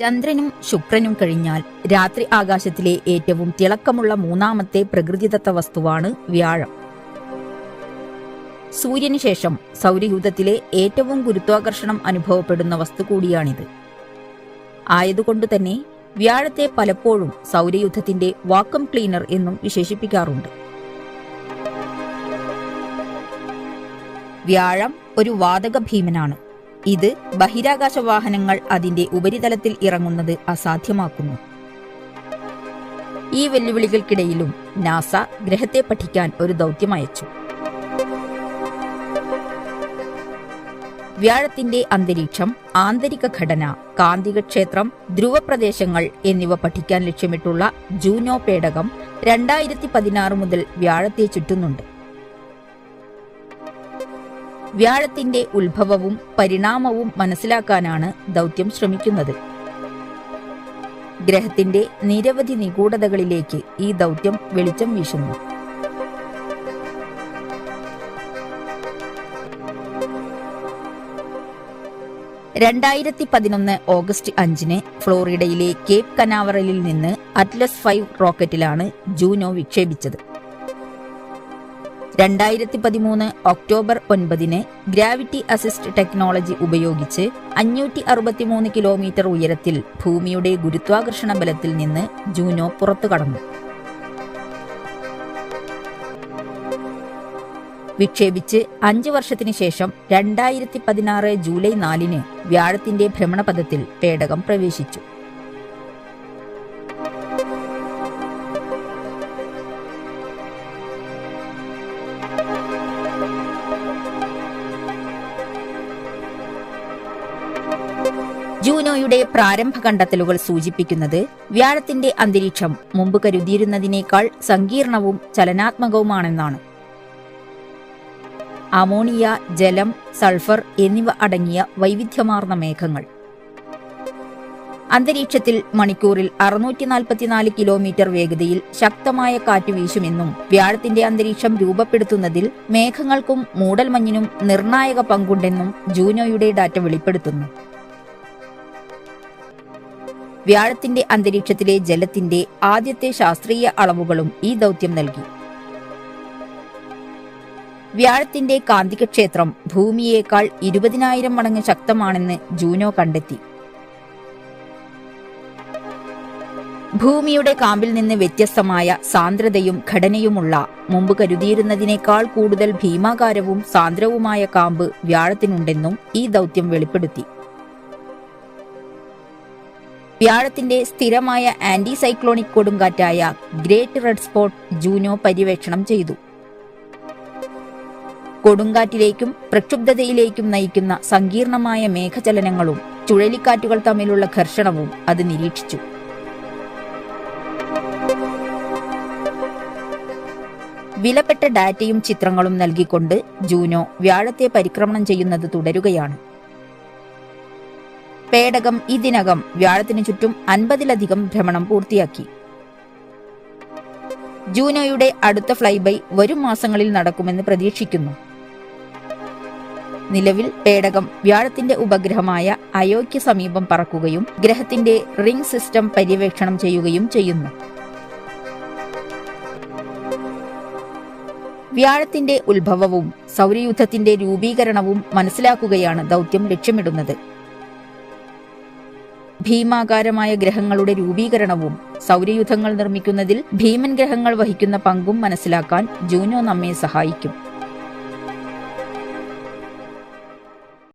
ചന്ദ്രനും ശുക്രനും കഴിഞ്ഞാൽ രാത്രി ആകാശത്തിലെ ഏറ്റവും തിളക്കമുള്ള മൂന്നാമത്തെ പ്രകൃതിദത്ത വസ്തുവാണ് വ്യാഴം. സൂര്യന് ശേഷം സൗരയൂഥത്തിലെ ഏറ്റവും ഗുരുത്വാകർഷണം അനുഭവപ്പെടുന്ന വസ്തു കൂടിയാണിത്. ആയതുകൊണ്ട് തന്നെ വ്യാഴത്തെ പലപ്പോഴും സൗരയൂഥത്തിന്റെ വാക്കം ക്ലീനർ എന്നും വിശേഷിപ്പിക്കാറുണ്ട്. വ്യാഴം ഒരു വാതക ഭീമനാണ് ഇത് ബഹിരാകാശ വാഹനങ്ങൾ അതിന്റെ ഉപരിതലത്തിൽ ഇറങ്ങുന്നത് അസാധ്യമാക്കുന്നു. ഈ വെല്ലുവിളികൾക്കിടയിലും നാസ ഗ്രഹത്തെ പഠിക്കാൻ ഒരു ദൗത്യം അയച്ചു. വ്യാഴത്തിന്റെ അന്തരീക്ഷം ആന്തരിക ഘടന കാന്തിക ക്ഷേത്രം ധ്രുവപ്രദേശങ്ങൾ എന്നിവ പഠിക്കാൻ ലക്ഷ്യമിട്ടുള്ള ജൂനോ പേടകം രണ്ടായിരത്തി പതിനാറ് മുതൽ വ്യാഴത്തെ ചുറ്റുന്നുണ്ട്. വ്യാഴത്തിന്റെ ഉത്ഭവവും പരിണാമവും മനസ്സിലാക്കാനാണ് ദൗത്യം ശ്രമിക്കുന്നത്. ഗ്രഹത്തിന്റെ നിരവധി നിഗൂഢതകളിലേക്ക് ഈ ദൗത്യം വെളിച്ചം വീശുന്നു. രണ്ടായിരത്തി പതിനൊന്ന് ഓഗസ്റ്റ് അഞ്ചിന് ഫ്ലോറിഡയിലെ കേപ്പ് കനാവറലിൽ നിന്ന് അറ്റ്ലസ് ഫൈവ് റോക്കറ്റിലാണ് ജൂനോ വിക്ഷേപിച്ചത്. രണ്ടായിരത്തി പതിമൂന്ന് ഒക്ടോബർ ഒൻപതിന് ഗ്രാവിറ്റി അസിസ്റ്റ് ടെക്നോളജി ഉപയോഗിച്ച് അഞ്ഞൂറ്റി അറുപത്തിമൂന്ന് കിലോമീറ്റർ ഉയരത്തിൽ ഭൂമിയുടെ ഗുരുത്വാകർഷണ ബലത്തിൽ നിന്ന് ജൂനോ പുറത്തു കടന്നു. വിക്ഷേപിച്ച് അഞ്ച് വർഷത്തിനു ശേഷം രണ്ടായിരത്തി പതിനാറ് ജൂലൈ നാലിന് വ്യാഴത്തിന്റെ ഭ്രമണപഥത്തിൽ പേടകം പ്രവേശിച്ചു. ജൂനോയുടെ പ്രാരംഭ കണ്ടെത്തലുകൾ സൂചിപ്പിക്കുന്നത് വ്യാഴത്തിന്റെ അന്തരീക്ഷം മുമ്പ് കരുതിയിരുന്നതിനേക്കാൾ സങ്കീർണവും ചലനാത്മകവുമാണെന്നാണ്. അമോണിയ ജലം സൾഫർ എന്നിവ അടങ്ങിയ വൈവിധ്യമാർന്ന മേഘങ്ങൾ. അന്തരീക്ഷത്തിൽ മണിക്കൂറിൽ അറുന്നൂറ്റി നാൽപ്പത്തിനാല് കിലോമീറ്റർ വേഗതയിൽ ശക്തമായ കാറ്റ് വീശുമെന്നും വ്യാഴത്തിന്റെ അന്തരീക്ഷം രൂപപ്പെടുത്തുന്നതിൽ മേഘങ്ങൾക്കും മൂടൽമഞ്ഞിനും നിർണായക പങ്കുണ്ടെന്നും ജൂനോയുടെ ഡാറ്റ വെളിപ്പെടുത്തുന്നു. വ്യാഴത്തിന്റെ അന്തരീക്ഷത്തിലെ ജലത്തിന്റെ ആദ്യത്തെ ശാസ്ത്രീയ അളവുകളും ഈ ദൗത്യം നൽകി. വ്യാഴത്തിന്റെ കാന്തികക്ഷേത്രം ഭൂമിയേക്കാൾ ഇരുപതിനായിരം മടങ്ങ് ശക്തമാണെന്ന് ജൂനോ കണ്ടെത്തി. ഭൂമിയുടെ കാമ്പിൽ നിന്ന് വ്യത്യസ്തമായ സാന്ദ്രതയും ഘടനയുമുള്ള മുമ്പ് കരുതിയിരുന്നതിനേക്കാൾ കൂടുതൽ ഭീമാകാരവും സാന്ദ്രവുമായ കാമ്പ് വ്യാഴത്തിനുണ്ടെന്നും ഈ ദൗത്യം വെളിപ്പെടുത്തി. വ്യാഴത്തിന്റെ സ്ഥിരമായ ആന്റി സൈക്ലോണിക് കൊടുങ്കാറ്റായ ഗ്രേറ്റ് റെഡ് സ്പോട്ട് ജൂനോ പര്യവേക്ഷണം ചെയ്തു. കൊടുങ്കാറ്റിലേക്കും പ്രക്ഷുബ്ധതയിലേക്കും നയിക്കുന്ന സങ്കീർണമായ മേഘചലനങ്ങളും ചുഴലിക്കാറ്റുകൾ തമ്മിലുള്ള ഘർഷണവും അത് നിരീക്ഷിച്ചു. വിലപ്പെട്ട ഡാറ്റയും ചിത്രങ്ങളും നൽകിക്കൊണ്ട് ജൂനോ വ്യാഴത്തെ പരിക്രമണം ചെയ്യുന്നത് തുടരുകയാണ്. പേടകം ഇതിനകം വ്യാഴത്തിനു ചുറ്റും അൻപതിലധികം ഭ്രമണം പൂർത്തിയാക്കി. ജൂനോയുടെ അടുത്ത ഫ്ലൈബൈ വരും മാസങ്ങളിൽ നടക്കുമെന്ന് പ്രതീക്ഷിക്കുന്നു. നിലവിൽ പേടകം വ്യാഴത്തിന്റെ ഉപഗ്രഹമായ അയോയ്ക്ക് സമീപം പറക്കുകയും ഗ്രഹത്തിന്റെ റിംഗ് സിസ്റ്റം പര്യവേക്ഷണം ചെയ്യുകയും ചെയ്യുന്നു. വ്യാഴത്തിന്റെ ഉത്ഭവവും സൗരയൂഥത്തിന്റെ രൂപീകരണവും മനസ്സിലാക്കുകയാണ് ദൗത്യം ലക്ഷ്യമിടുന്നത്. ഭീമാകാരമായ ഗ്രഹങ്ങളുടെ രൂപീകരണവും സൗരയുധങ്ങൾ നിർമ്മിക്കുന്നതിൽ ഭീമൻ ഗ്രഹങ്ങൾ വഹിക്കുന്ന പങ്കും മനസ്സിലാക്കാൻ ജൂനോ നമ്മെ സഹായിക്കും.